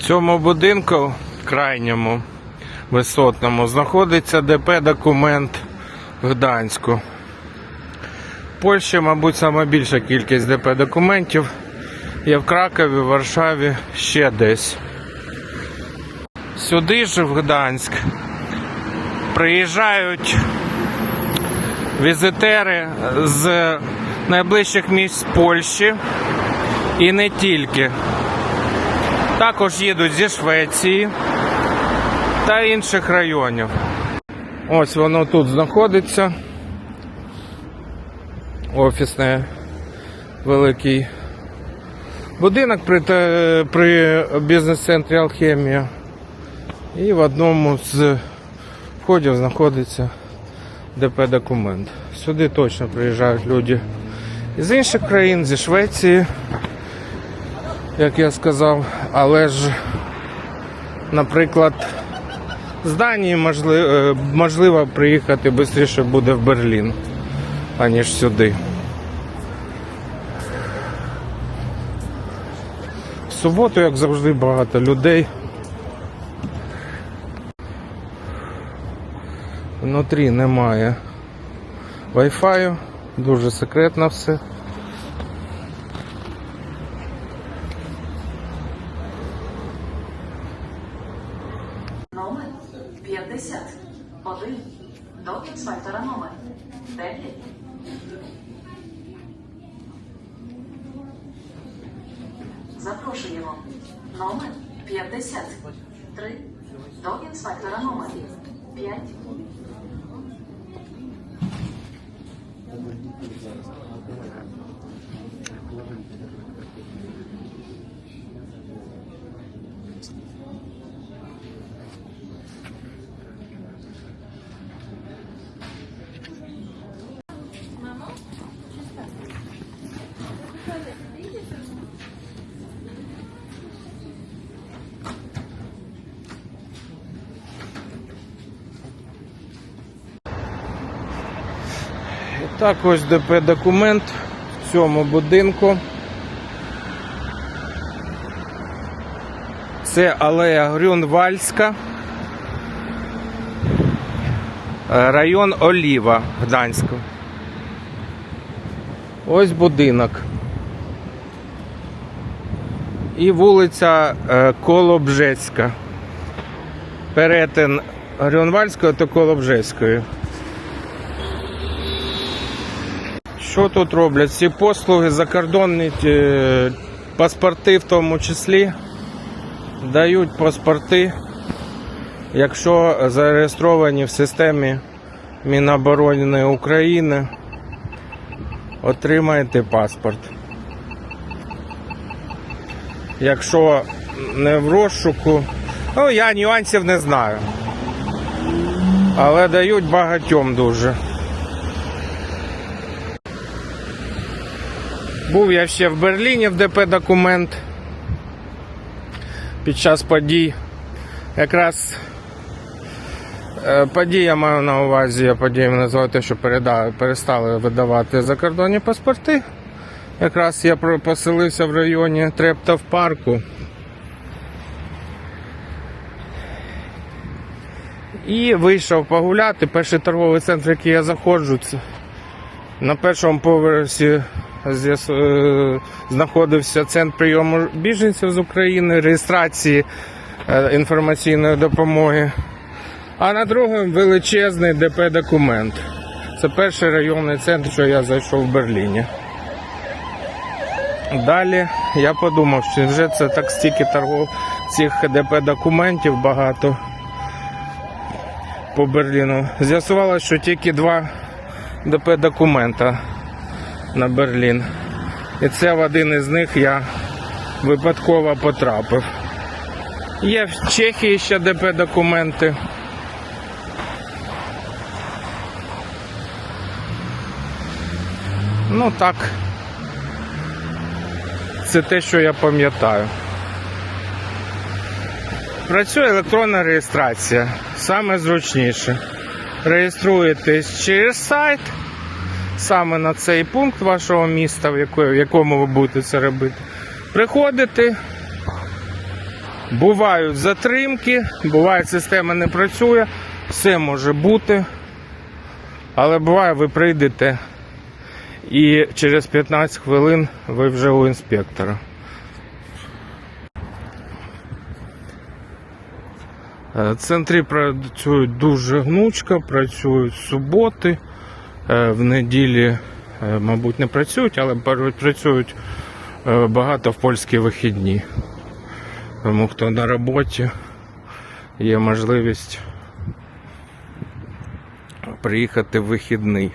цьому будинку крайньому висотному знаходиться ДП документ в Гданську. В Польщі, мабуть, сама більша кількість ДП документів є в Кракові, Варшаві, ще десь. Сюди ж в Гданськ приїжджають візитери з найближчих місць Польщі і не тільки. Також їдуть зі Швеції та інших районів. Ось воно тут знаходиться. Офісний великий будинок при, при бізнес-центрі Алхемія. І в одному з входів знаходиться ДП документ. Сюди точно приїжджають люди з інших країн, зі Швеції, як я сказав, але ж, наприклад, з Данії можливо, можливо приїхати швидше буде в Берлін, аніж сюди. В суботу, як завжди, багато людей. Внутрі немає Wi-Fi, дуже секретно все. Номер 50. Один. До інспектора номер 9. Запрошуємо. Номер 50. 3. До інспектора номер 5. І так ось ДП документ в цьому будинку. Це алея Грюнвальська. Район Оліва Гданську. Ось будинок. І вулиця е, Колобжецька. Перетин Грюнвальської та Колобжецької. Що тут роблять? Всі послуги, закордонні е, паспорти в тому числі дають паспорти, якщо зареєстровані в системі Міноборони України, отримаєте паспорт. Якщо не в розшуку, ну я нюансів не знаю. Але дають багатьом дуже. Був я ще в Берліні в ДП документ під час подій. Якраз е, події я маю на увазі, подіями називаю те, що перестали видавати закордонні паспорти. Якраз я поселився в районі Трепта в парку. І вийшов погуляти. Перший торговий центр, який я заходжу, на першому поверсі знаходився центр прийому біженців з України, реєстрації е, інформаційної допомоги. А на другому величезний ДП документ. Це перший районний центр, що я зайшов в Берліні. Далі я подумав, що вже це так стільки торгов цих ДП документів багато по Берліну. З'ясувалося, що тільки два ДП документа на Берлін. І це в один із них я випадково потрапив. Є в Чехії ще ДП документи. Ну так. Це те, що я пам'ятаю. Працює електронна реєстрація. Саме зручніше. Реєструєтесь через сайт, саме на цей пункт вашого міста, в якому ви будете це робити. Приходите Бувають затримки, буває система не працює, все може бути. Але буває, ви прийдете і через 15 хвилин ви вже у інспектора. Е, Центри працюють дуже гнучко, працюють суботи, в неділі, е, мабуть, не працюють, але працюють е, багато в польські вихідні. Тому хто на роботі, є можливість приїхати в вихідний.